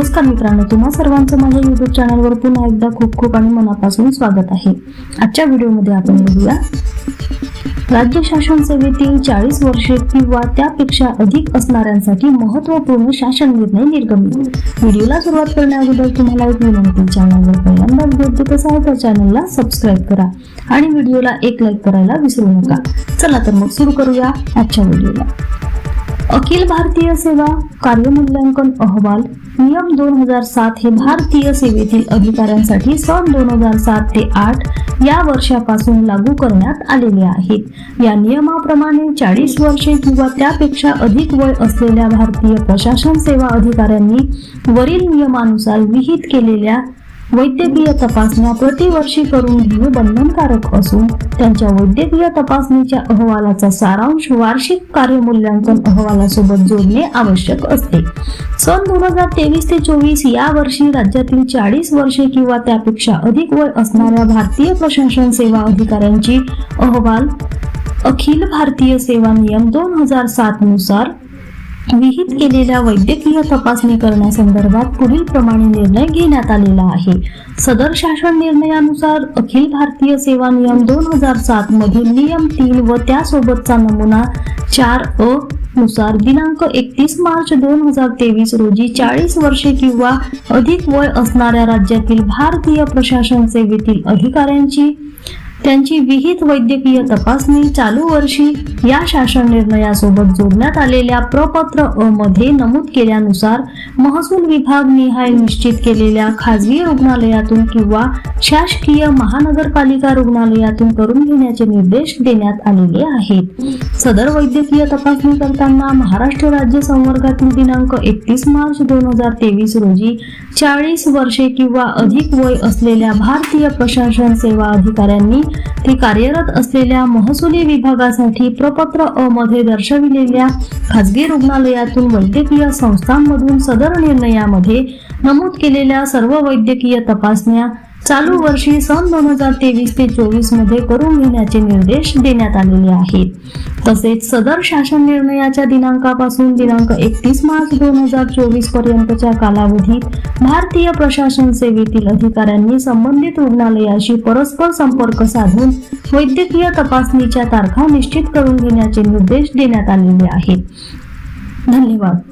नमस्कार मित्रांनो तुम्हा सर्वांचं माझ्या युट्यूब चॅनलवर पुन्हा एकदा खूप खूप आणि मनापासून स्वागत आहे. आजच्या व्हिडिओमध्ये आपण बघूया राज्य शासन सेवेतील चाळीस वर्षे किंवा त्यापेक्षा अधिक असणाऱ्यांसाठी महत्त्वपूर्ण शासन निर्णय निर्गमित. व्हिडिओला सुरुवात करण्याअगोदर तुम्हाला एक विनंती चॅनलवर पहिल्यांदाच भेट देत असाल तर चॅनलला सबस्क्राईब करा आणि व्हिडिओला एक लाईक करायला विसरू नका. चला तर मग सुरू करूया आजच्या व्हिडिओला. अखिल भारतीय सेवा कार्यमूल्यांकन अहवाल नियम दोन हजार सात हे भारतीय सेवेतील अधिकाऱ्यांसाठी सन दोन हजार सात ते आठ या वर्षापासून लागू करण्यात आलेले आहेत. या नियमाप्रमाणे चाळीस वर्षे किंवा त्यापेक्षा अधिक वय असलेल्या भारतीय प्रशासन सेवा अधिकाऱ्यांनी वरील नियमानुसार विहित केलेल्या वैद्यकीय तपासण्या प्रतिवर्षी करून घेणे बंधनकारक असून त्यांच्या वैद्यकीय तपासणीच्या अहवालाचा सारांश वार्षिक कार्यमूल्यांकन अहवालासोबत जोडणे आवश्यक असते. सन दोन हजार तेवीस ते चोवीस या वर्षी राज्यातील चाळीस वर्षे किंवा त्यापेक्षा अधिक वय असणाऱ्या भारतीय प्रशासन सेवा अधिकाऱ्यांची अहवाल अखिल भारतीय सेवा नियम दोन हजार सात नुसार विहित केलेल्या वैद्यकीय तपासणी करण्यासंदर्भात पुढील प्रमाणे निर्णय घेण्यात आलेला आहे. सदर शासन निर्णयानुसार अखिल भारतीय सेवा नियम दोन हजार सात मधील नियम तीन व त्यासोबतचा नमुना चार अ नुसार दिनांक एकतीस मार्च दोन हजार तेवीस रोजी चाळीस वर्षे किंवा अधिक वय असणाऱ्या राज्यातील भारतीय प्रशासन सेवेतील अधिकाऱ्यांची त्यांची विहित वैद्यकीय तपासणी चालू वर्षी या शासन निर्णयासोबत जोडण्यात आलेल्या प्रपत्र अ मध्ये नमूद केल्यानुसार महसूल विभाग निहाय निश्चित केलेल्या खाजगी रुग्णालयातून किंवा शासकीय महानगरपालिका रुग्णालयातून करून घेण्याचे निर्देश देण्यात आलेले आहेत. सदर वैद्यकीय तपासणी करताना महाराष्ट्र राज्य संवर्गातील दिनांक एकतीस मार्च दोन हजार तेवीस रोजी चाळीस वर्षे किंवा अधिक वय असलेल्या भारतीय प्रशासन सेवा अधिकाऱ्यांनी ते कार्यरत असलेल्या महसुली विभागासाठी प्रपत्र अ मध्ये दर्शविलेल्या खाजगी रुग्णालयातून वैद्यकीय संस्थांमधून सदर निर्णयामध्ये नमूद केलेल्या सर्व वैद्यकीय तपासण्या चालू वर्षी सन दोन हजार तेवीस ते चोवीसमध्ये करून घेण्याचे निर्देश देण्यात आलेले आहेत. तसेच सदर शासन निर्णयाच्या दिनांकापासून दिनांक एकतीस मार्च दोन हजार चोवीस पर्यंतच्या कालावधीत भारतीय प्रशासन सेवेतील अधिकाऱ्यांनी संबंधित रुग्णालयाशी परस्पर संपर्क साधून वैद्यकीय तपासणीच्या तारखा निश्चित करून घेण्याचे निर्देश देण्यात आलेले आहेत. धन्यवाद.